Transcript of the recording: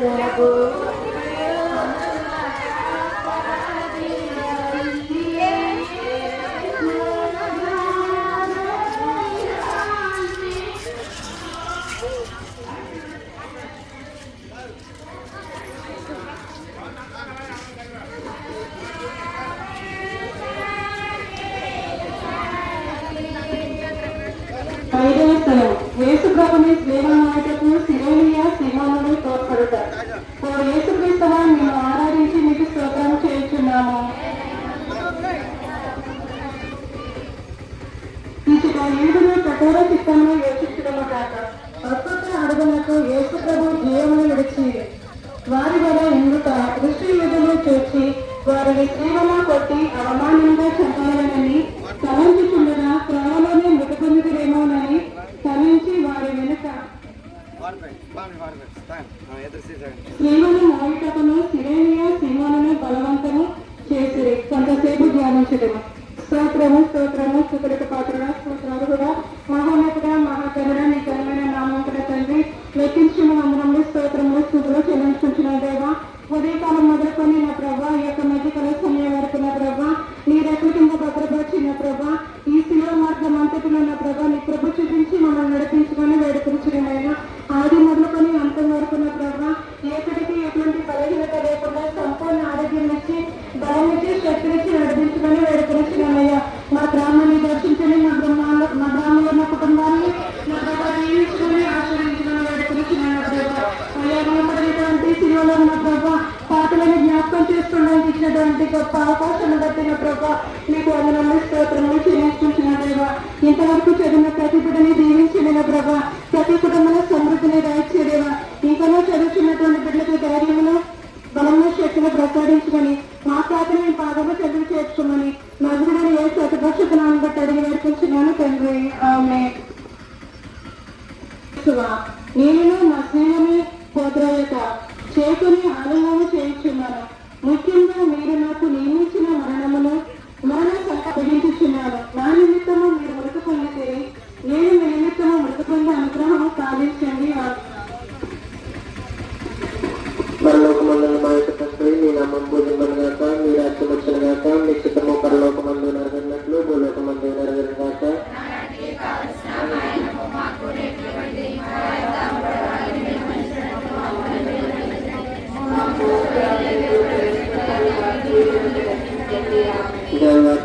Então, esse é o tratamento dele, não é que eu consigo, ele é assim, mas não సింహాలను ఓ మేము ఆరాధించి మీకు స్తోత్రం చేయుచున్నాము ఇటుక ఈడును కఠోర చిత్తంలో యోచించడము కాక అడుగులకు జీవమును విడిచి వారి వల్ల ఎందుక దృష్టి యుద్ధము చూచి వారిని జీవన కొట్టి అవమానంగా చంపాలని తలంచుచుండగా త్రోవలోనే మృతపొందుతురేమోనని తలంచి వారి వెనుక శ్రీమను మౌలికతను సిరేనియ సింహమును బలవంతము చేసిరి. కొంతసేపు ధ్యానించడము స్తోత్రము స్తోత్రము సుకృత పాత్ర స్తోత్రాలు కూడా మహోన్నతుడ మహాకరుడ నీ కరమైన నామంకుడ తండ్రి లెక్కించిన వందనములు స్తోత్రములు స్థుతులు చెల్లించుకుంటున్న దేవా. ఉదయకాలం ఇచ్చినటువంటి గొప్ప అవకాశాన్ని బట్టిన ప్రభా మీకు వందనము స్తోత్రములు చెల్లించుకుంటున్న దేవా. ఇంతవరకు చదివిన ప్రతి బిడ్డని దీవించలేదా ప్రభా. ప్రతి కుటుంబంలో సమృద్ధిని దయచేదేవా ఇంకనూ చదువుతున్నటువంటి బిడ్డలకు ధైర్యమును బలము శక్తిని ప్రసాదించుకొని మా ప్రార్థన మీ పాదము చదువు చేర్చుకోమని నదుడని ఏ శతపక్షతనాన్ని బట్టి అడిగి నేర్పించున్నాను తండ్రి. ఆమె నేను నా స్నేహం mampu dimenangkan bila sebut senangkan diketemu perlu kemandu nargan naklu bulu kemandu nargan kata Jangan